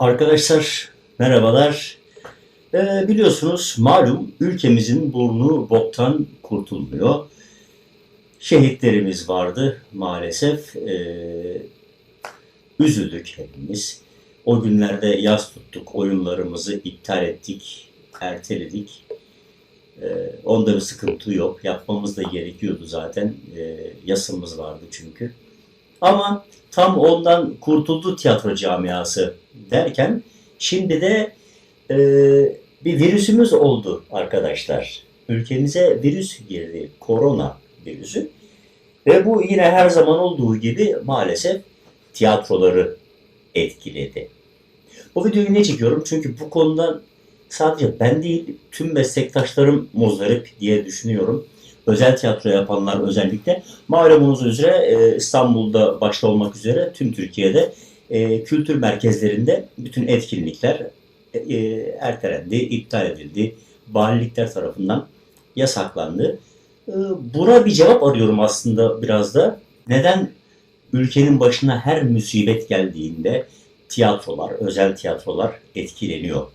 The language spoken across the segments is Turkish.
Arkadaşlar merhabalar. Ee, biliyorsunuz malum ülkemizin burnu boktan kurtulmuyor. Şehitlerimiz vardı maalesef. Ee, üzüldük hepimiz. O günlerde yaz tuttuk, oyunlarımızı iptal ettik, erteledik. Ee, onda bir sıkıntı yok. Yapmamız da gerekiyordu zaten. Ee, yasımız vardı çünkü. Ama tam ondan kurtuldu tiyatro camiası derken şimdi de e, bir virüsümüz oldu arkadaşlar. Ülkemize virüs girdi. Korona virüsü. Ve bu yine her zaman olduğu gibi maalesef tiyatroları etkiledi. Bu videoyu ne çekiyorum? Çünkü bu konuda sadece ben değil tüm meslektaşlarım muzdarip diye düşünüyorum. Özel tiyatro yapanlar özellikle. Malumunuz üzere e, İstanbul'da başta olmak üzere tüm Türkiye'de e, kültür merkezlerinde bütün etkinlikler e, ertelendi, iptal edildi. Valilikler tarafından yasaklandı. E, buna bir cevap arıyorum aslında biraz da. Neden ülkenin başına her musibet geldiğinde tiyatrolar, özel tiyatrolar etkileniyor?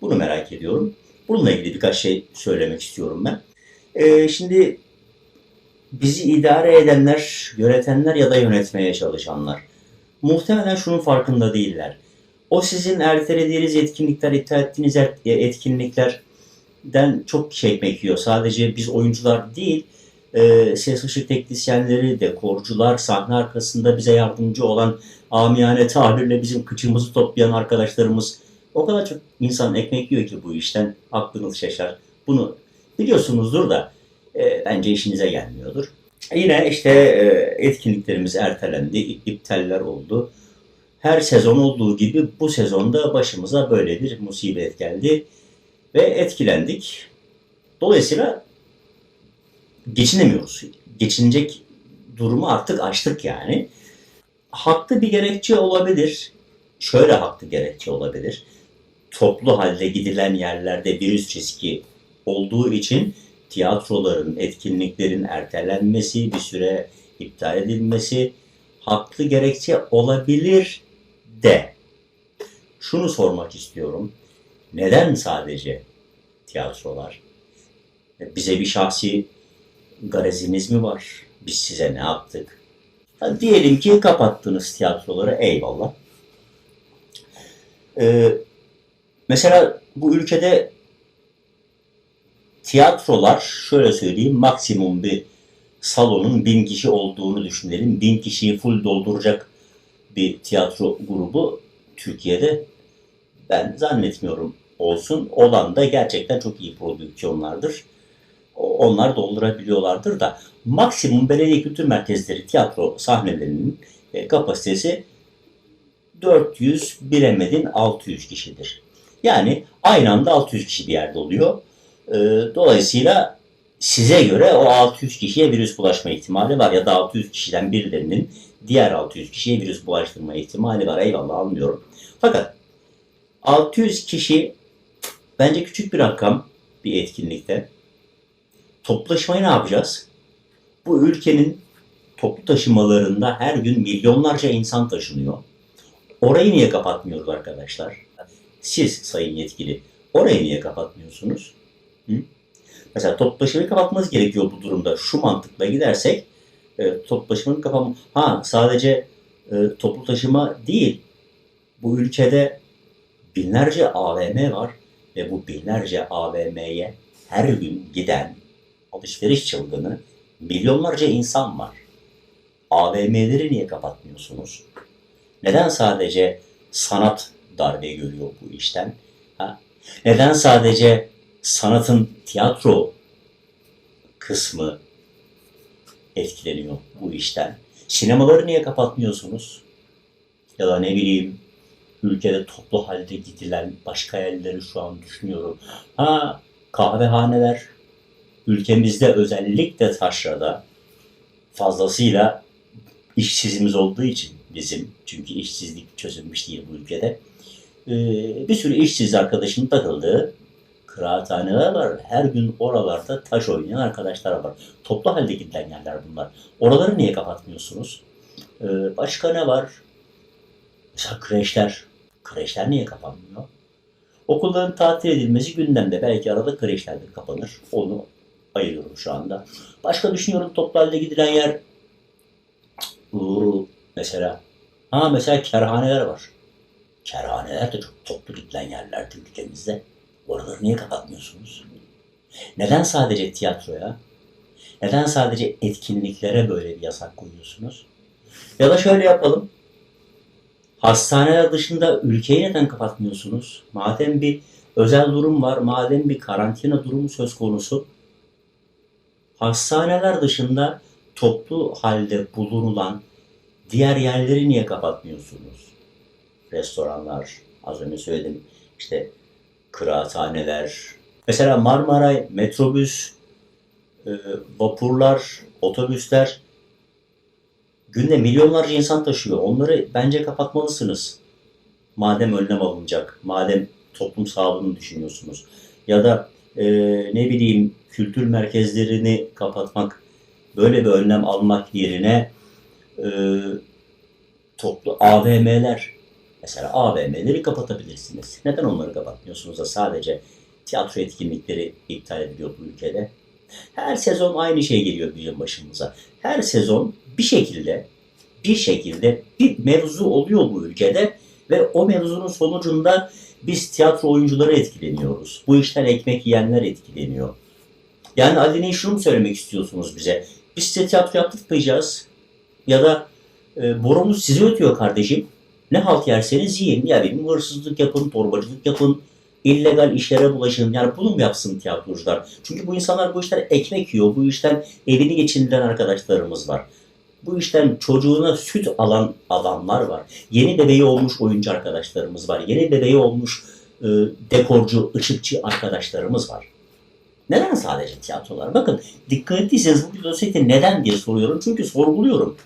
Bunu merak ediyorum. Bununla ilgili birkaç şey söylemek istiyorum ben. E, şimdi bizi idare edenler, yönetenler ya da yönetmeye çalışanlar muhtemelen şunun farkında değiller. O sizin ertelediğiniz etkinlikler, iptal ettiğiniz er- etkinliklerden çok çekmek yiyor. Sadece biz oyuncular değil, e, ses ışık teknisyenleri, dekorcular, sahne arkasında bize yardımcı olan amiyane tabirle bizim kıçımızı toplayan arkadaşlarımız o kadar çok insan ekmek yiyor ki bu işten aklınız şaşar. Bunu biliyorsunuzdur da e, bence işinize gelmiyordur. Yine işte e, etkinliklerimiz ertelendi, iptaller oldu. Her sezon olduğu gibi bu sezonda başımıza böyle bir musibet geldi ve etkilendik. Dolayısıyla geçinemiyoruz. Geçinecek durumu artık açtık yani. Haklı bir gerekçe olabilir. Şöyle haklı gerekçe olabilir. Toplu halde gidilen yerlerde virüs riski olduğu için tiyatroların, etkinliklerin ertelenmesi, bir süre iptal edilmesi haklı gerekçe olabilir de. Şunu sormak istiyorum. Neden sadece tiyatrolar? Bize bir şahsi gareziniz mi var? Biz size ne yaptık? Ha, diyelim ki kapattınız tiyatroları eyvallah. Ee, mesela bu ülkede tiyatrolar şöyle söyleyeyim maksimum bir salonun bin kişi olduğunu düşünelim. Bin kişiyi full dolduracak bir tiyatro grubu Türkiye'de ben zannetmiyorum olsun. Olan da gerçekten çok iyi prodüksiyonlardır. Onlar doldurabiliyorlardır da maksimum belediye kültür merkezleri tiyatro sahnelerinin e, kapasitesi 400 bilemedin 600 kişidir. Yani aynı anda 600 kişi bir yerde oluyor. E, dolayısıyla size göre o 600 kişiye virüs bulaşma ihtimali var ya da 600 kişiden birilerinin diğer 600 kişiye virüs bulaştırma ihtimali var. Eyvallah anlıyorum. Fakat 600 kişi bence küçük bir rakam bir etkinlikte. Toplaşmayı ne yapacağız? Bu ülkenin toplu taşımalarında her gün milyonlarca insan taşınıyor. Orayı niye kapatmıyoruz arkadaşlar? Siz sayın yetkili orayı niye kapatmıyorsunuz? Hı? Mesela toplu taşımayı kapatmanız gerekiyor bu durumda. Şu mantıkla gidersek e, toplu taşımanın kapatma... Ha sadece e, toplu taşıma değil. Bu ülkede binlerce AVM var ve bu binlerce AVM'ye her gün giden alışveriş çılgını milyonlarca insan var. AVM'leri niye kapatmıyorsunuz? Neden sadece sanat darbe görüyor bu işten? Ha? Neden sadece sanatın tiyatro kısmı etkileniyor bu işten? Sinemaları niye kapatmıyorsunuz? Ya da ne bileyim ülkede toplu halde gidilen başka yerleri şu an düşünüyorum. Ha kahvehaneler ülkemizde özellikle taşrada fazlasıyla işsizimiz olduğu için bizim çünkü işsizlik çözülmüş değil bu ülkede. Bir sürü işsiz arkadaşın takıldığı kıraathaneler var. Her gün oralarda taş oynayan arkadaşlar var. Toplu halde gidilen yerler bunlar. Oraları niye kapatmıyorsunuz? Ee, başka ne var? Mesela kreşler. Kreşler niye kapanmıyor? Okulların tatil edilmesi gündemde. Belki arada kreşler de kapanır. Onu ayırıyorum şu anda. Başka düşünüyorum toplu halde gidilen yer. Uuu mesela. Ha mesela kerhaneler var. Kerhaneler de çok toplu gidilen yerlerdi ülkemizde. Oraları niye kapatmıyorsunuz? Neden sadece tiyatroya? Neden sadece etkinliklere böyle bir yasak koyuyorsunuz? Ya da şöyle yapalım. Hastaneler dışında ülkeyi neden kapatmıyorsunuz? Madem bir özel durum var, madem bir karantina durumu söz konusu, hastaneler dışında toplu halde bulunulan diğer yerleri niye kapatmıyorsunuz? Restoranlar, az önce söyledim, işte kıraathaneler, mesela Marmaray, metrobüs, e, vapurlar, otobüsler günde milyonlarca insan taşıyor. Onları bence kapatmalısınız. Madem önlem alınacak, madem toplum sağlığını düşünüyorsunuz. Ya da e, ne bileyim kültür merkezlerini kapatmak, böyle bir önlem almak yerine e, toplu AVM'ler, mesela AVM'leri kapatabilirsiniz. Neden onları kapatmıyorsunuz da sadece tiyatro etkinlikleri iptal ediliyor bu ülkede? Her sezon aynı şey geliyor bizim başımıza. Her sezon bir şekilde bir şekilde bir mevzu oluyor bu ülkede ve o mevzunun sonucunda biz tiyatro oyuncuları etkileniyoruz. Bu işten ekmek yiyenler etkileniyor. Yani Ali'nin şunu mu söylemek istiyorsunuz bize? Biz size tiyatro yaptırmayacağız. Ya da e, borumuz size ötüyor kardeşim. Ne halt yerseniz yiyin. Ya benim hırsızlık yapın, torbacılık yapın, illegal işlere bulaşın. Yani bunu mu yapsın tiyatrocular? Çünkü bu insanlar bu işten ekmek yiyor. Bu işten evini geçindiren arkadaşlarımız var. Bu işten çocuğuna süt alan adamlar var. Yeni bebeği olmuş oyuncu arkadaşlarımız var. Yeni bebeği olmuş e, dekorcu, ışıkçı arkadaşlarımız var. Neden sadece tiyatrolar? Bakın dikkat ettiyseniz bu sosyete neden diye soruyorum. Çünkü sorguluyorum.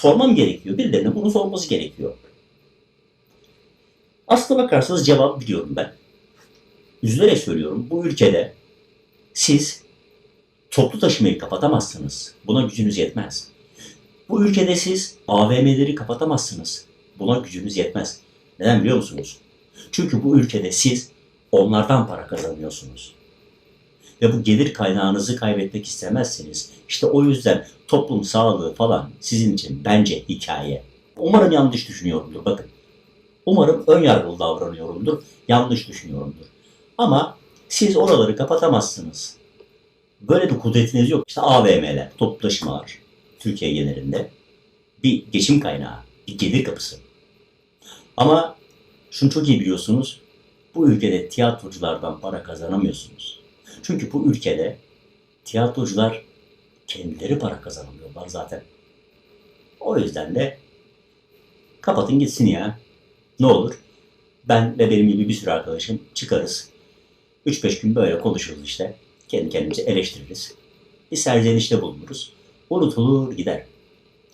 Sormam gerekiyor. Birilerinin bunu sorması gerekiyor. Aslına bakarsanız cevap biliyorum ben. Üzülerek söylüyorum. Bu ülkede siz toplu taşımayı kapatamazsınız. Buna gücünüz yetmez. Bu ülkede siz AVM'leri kapatamazsınız. Buna gücünüz yetmez. Neden biliyor musunuz? Çünkü bu ülkede siz onlardan para kazanıyorsunuz. Ve bu gelir kaynağınızı kaybetmek istemezsiniz. İşte o yüzden toplum sağlığı falan sizin için bence hikaye. Umarım yanlış düşünüyorumdur bakın. Umarım ön yargılı davranıyorumdur. Yanlış düşünüyorumdur. Ama siz oraları kapatamazsınız. Böyle bir kudretiniz yok. İşte AVM'ler, toplu taşımalar Türkiye genelinde bir geçim kaynağı, bir gelir kapısı. Ama şunu çok iyi biliyorsunuz. Bu ülkede tiyatroculardan para kazanamıyorsunuz. Çünkü bu ülkede tiyatrocular kendileri para kazanamıyorlar zaten. O yüzden de kapatın gitsin ya. Ne olur? Ben ve benim gibi bir sürü arkadaşım çıkarız. 3-5 gün böyle konuşuruz işte. Kendi kendimize eleştiririz. Bir serzenişte bulunuruz. Unutulur gider.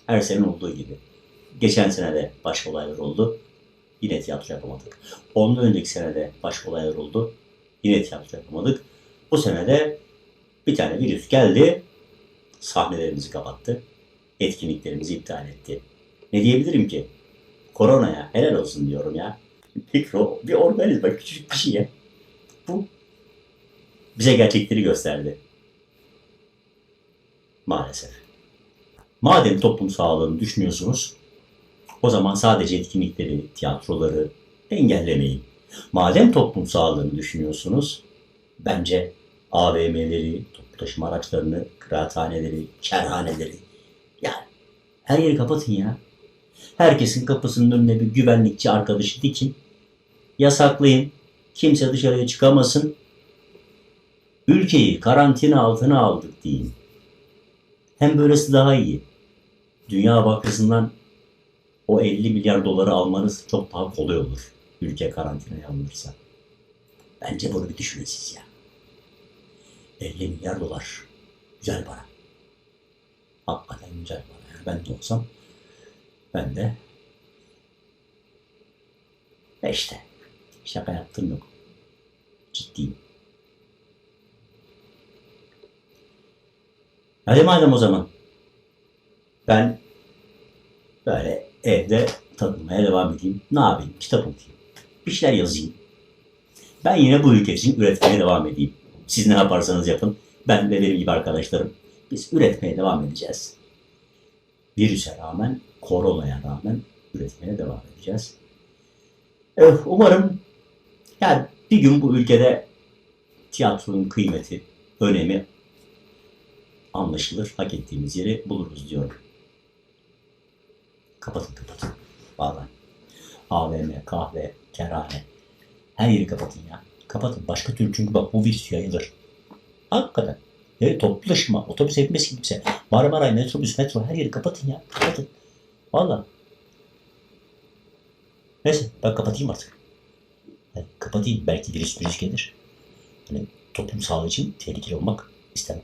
Her sene olduğu gibi. Geçen sene de başka olaylar oldu. Yine tiyatro yapamadık. Ondan önceki sene de başka olaylar oldu. Yine tiyatro yapamadık. Bu sene de bir tane virüs geldi. Sahnelerimizi kapattı. Etkinliklerimizi iptal etti. Ne diyebilirim ki? Koronaya helal olsun diyorum ya. Mikro bir organizma küçücük bir şey ya. Bu bize gerçekleri gösterdi. Maalesef. Madem toplum sağlığını düşünüyorsunuz, o zaman sadece etkinlikleri, tiyatroları engellemeyin. Madem toplum sağlığını düşünüyorsunuz, bence AVM'leri, toplu taşıma araçlarını, kıraathaneleri, kerhaneleri, yani her yeri kapatın ya. Herkesin kapısının önüne bir güvenlikçi arkadaşı dikin. Yasaklayın. Kimse dışarıya çıkamasın. Ülkeyi karantina altına aldık deyin. Hem böylesi daha iyi. Dünya Bankası'ndan o 50 milyar doları almanız çok daha kolay olur. Ülke karantinaya alınırsa. Bence bunu bir düşünün siz ya. 50 milyar dolar. Güzel para. Hakikaten güzel para. Yani ben de olsam ben de e işte şaka yaptım yok. Ciddiyim. Hadi madem o zaman. Ben böyle evde takılmaya devam edeyim. Ne yapayım? Kitap okuyayım. Bir şeyler yazayım. Ben yine bu ülke için üretmeye devam edeyim. Siz ne yaparsanız yapın. Ben ve benim gibi arkadaşlarım biz üretmeye devam edeceğiz. Virüse rağmen, koronaya rağmen üretmeye devam edeceğiz. Evet, umarım yani bir gün bu ülkede tiyatronun kıymeti, önemi anlaşılır. Hak ettiğimiz yeri buluruz diyorum. Kapatın kapatın. Vallahi. AVM, kahve, kerhane. Her yeri kapatın ya. Kapatın. Başka türlü çünkü bak bu virüs yayılır. Hakikaten. Evet toplu taşıma, otobüs hepimiz kimse. Marmaray, metrobüs, metro her yeri kapatın ya. Kapatın. Valla. Neyse ben kapatayım artık. Ben kapatayım. Belki virüs virüs gelir. Hani toplum sağlığı için tehlikeli olmak istemem.